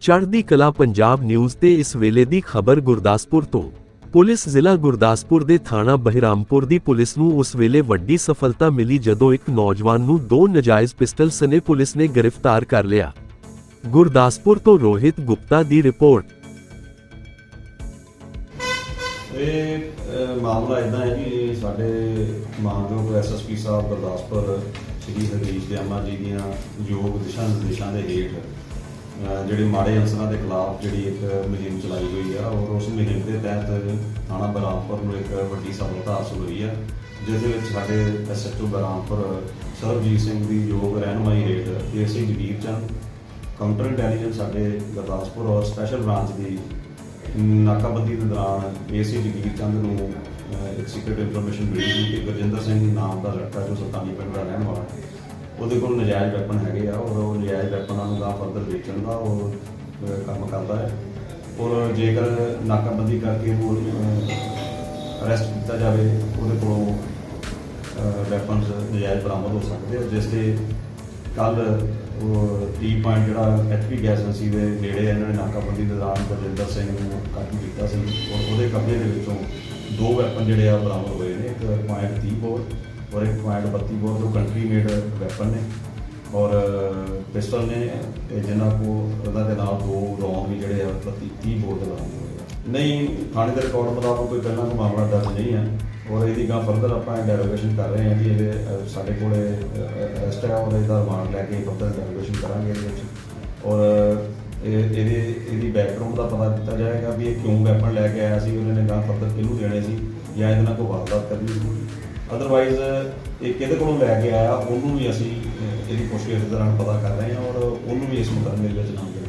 ਚੜ੍ਹਦੀ ਕਲਾ ਪੰਜਾਬ ਨਿਊਜ਼ ਤੇ ਇਸ ਵੇਲੇ ਦੀ ਖਬਰ ਗੁਰਦਾਸਪੁਰ ਤੋਂ। ਪੁਲਿਸ ਜ਼ਿਲ੍ਹਾ ਗੁਰਦਾਸਪੁਰ ਦੇ ਥਾਣਾ ਬਹਿਰਾਮਪੁਰ ਦੀ ਪੁਲਿਸ ਨੂੰ ਉਸ ਵੇਲੇ ਵੱਡੀ ਸਫਲਤਾ ਮਿਲੀ ਜਦੋਂ ਇੱਕ ਨੌਜਵਾਨ ਨੂੰ ਦੋ ਨਜਾਇਜ਼ ਪਿਸਟਲ ਸਨੇ ਪੁਲਿਸ ਨੇ ਗ੍ਰਿਫਤਾਰ ਕਰ ਲਿਆ। ਗੁਰਦਾਸਪੁਰ ਤੋਂ ਰੋਹਿਤ ਗੁਪਤਾ ਦੀ ਰਿਪੋਰਟ। ਇਹ ਮਾਮਲਾ ਇਦਾਂ ਹੈ ਕਿ ਸਾਡੇ ਮਾਨਯੋਗ ਐਸਐਸਪੀ ਸਾਹਿਬ ਗੁਰਦਾਸਪੁਰ ਸ਼੍ਰੀ ਹਰੀਸ਼ ਦਿਆਮਾ ਜੀ ਦੀਆਂ ਯੋਗ ਦਿਸ਼ਾ ਨਿਰਦੇਸ਼ਾਂ ਦੇ ਹੇਠ ਜਿਹੜੇ ਮਾੜੇ ਅਨਸਰਾਂ ਦੇ ਖਿਲਾਫ ਜਿਹੜੀ ਇੱਕ ਮੁਹਿੰਮ ਚਲਾਈ ਗਈ ਆ ਔਰ ਉਸ ਮੁਹਿੰਮ ਦੇ ਤਹਿਤ ਥਾਣਾ ਬਰਾਮਪੁਰ ਨੂੰ ਇੱਕ ਵੱਡੀ ਸਫਲਤਾ ਹਾਸਲ ਹੋਈ ਆ ਜਿਸ ਦੇ ਵਿੱਚ ਸਾਡੇ ਐਸਐਚਓ ਬਰਾਮਪੁਰ ਸਰਬਜੀਤ ਸਿੰਘ ਦੀ ਯੋਗ ਰਹਿਨੁਮਾਈ ਹੇਠ AC Jagir Chand counter intelligence ਸਾਡੇ ਗੁਰਦਾਸਪੁਰ ਔਰ ਸਪੈਸ਼ਲ ਬ੍ਰਾਂਚ ਦੀ ਨਾਕਾਬੰਦੀ ਦੇ ਦੌਰਾਨ ਏਸੀ ਜਗੀਰ ਚੰਦ ਨੂੰ ਅਹ, ਇੱਕ ਸੀਕ੍ਰੀਟ ਇਨਫੋਰਮੇਸ਼ਨ ਮਿਲੀ ਸੀ ਕਿ ਗੁਰਜਿੰਦਰ ਸਿੰਘ ਨਾਮ ਦਾ ਲੜਕਾ ਜੋ ਸਤਾਨੀ ਪਿੰਡ ਦਾ ਰਹਿਣ ਵਾਲਾ ਹੈ। ਉਹਦੇ ਕੋਲ ਨਜਾਇਜ਼ ਵੈਪਨ ਹੈਗੇ ਆ ਔਰ ਉਹ ਨਜਾਇਜ਼ ਵੈਪਨਾਂ ਨੂੰ ਦਾ ਫਰਦਰ ਵੇਚਣ ਦਾ ਉਹ ਅਹ, ਕੰਮ ਕਰਦਾ ਹੈ। ਔਰ ਜੇਕਰ ਨਾਕਾਬੰਦੀ ਕਰਕੇ ਉਹ ਅਰੈਸਟ ਕੀਤਾ ਜਾਵੇ ਉਹਦੇ ਕੋਲੋਂ ਵੈਪਨਸ ਨਜਾਇਜ਼ ਬਰਾਮਦ ਹੋ ਸਕਦੇ ਆ। ਜਿਸ 'ਤੇ ਕੱਲ ਉਹ 30 ਪੁਆਇੰਟ ਜਿਹੜਾ ਐਚਪੀ ਗੈਸ ਏਜੰਸੀ ਦੇ ਨੇੜੇ ਇਹਨਾਂ ਨੇ ਨਾਕਾਬੰਦੀ ਦੇ ਦੌਰਾਨ ਬਲਜਿੰਦਰ ਸਿੰਘ ਨੂੰ ਕਾਬੂ ਕੀਤਾ ਸੀ। ਔਰ ਉਹਦੇ ਕਬਜ਼ੇ ਦੇ ਵਿੱਚੋਂ ਦੋ ਵੈਪਨ ਜਿਹੜੇ ਆ ਬਰਾਮਦ ਹੋਏ ਨੇ ਇੱਕ ਪੁਆਇੰਟ 30 ਬੋਰ ਔਰ ਇੱਕ ਪੁਆਇੰਟ 32 ਬੋਰ ਜੋ ਕੰਟਰੀ ਮੇਡ ਵੈਪਨ ਨੇ ਔਰ ਪਿਸਟਲ ਨੇ ਤੇ ਜਿਨ੍ਹਾਂ ਕੋ ਉਹਨਾਂ ਦੇ ਨਾਲ ਦੋ ਰੌਂਦ ਵੀ ਜਿਹੜੇ ਆ 32 30 ਬੋਰ ਦੇ ਬਰਾਮਦ ਹੋਏ ਨਹੀਂ ਥਾਣੇ ਦੇ ਰਿਕਾਰਡ ਮੁਤਾਬਕ ਕੋਈ ਪਹਿਲਾਂ ਕੋਈ ਮਾਮਲਾ ਦਰਜ ਨਹੀਂ ਹੈ ਔਰ ਇਹਦੀ ਗਾਂ ਫਰਦਰ ਆਪਾਂ ਇੰਟਰੋਗੇਸ਼ਨ ਕਰ ਰਹੇ ਹਾਂ ਕਿ ਇਹਦੇ ਸਾਡੇ ਕੋਲੇ ਅਰੈਸਟ ਹੈ ਔਰ ਇਹਦਾ ਰਿਮਾਂਡ ਲੈ ਕੇ ਫਰਦਰ ਇੰਟਰੋਗੇਸ਼ਨ ਕਰਾਂਗੇ ਇਹਦੇ ਵਿੱਚ ਔਰ ਇਹ ਇਹਦੇ ਇਹਦੀ ਬੈਕਗ੍ਰਾਉਂਡ ਦਾ ਪਤਾ ਦਿੱਤਾ ਜਾਏਗਾ ਵੀ ਇਹ ਕਿਉਂ ਵੈਪਨ ਲੈ ਕੇ ਆਇਆ ਸੀ ਉਹਨਾਂ ਨੇ ਗਾਂ ਫਰਦਰ ਕਿਹਨੂੰ ਦੇਣੇ ਸੀ ਜਾਂ ਇਹਦੇ ਨਾਲ ਕੋਈ ਵਾਰਦਾਤ ਕਰਨੀ ਸੀ ਅਦਰਵਾਈਜ਼ ਇਹ ਕਿਹਦੇ ਕੋਲੋਂ ਲੈ ਕੇ ਆਇਆ, ਉਹਨੂੰ ਵੀ ਅਸੀਂ ਇਹਦੀ ਪੁੱਛਗਿੱਛ ਦੌਰਾਨ ਪਤਾ ਕਰ ਰਹੇ ਹਾਂ ਔਰ ਉਹਨੂੰ ਵੀ ਇਸ ਮੁਕੱਦਮੇ ਵਿੱਚ ਨਾਮਜ਼ਦ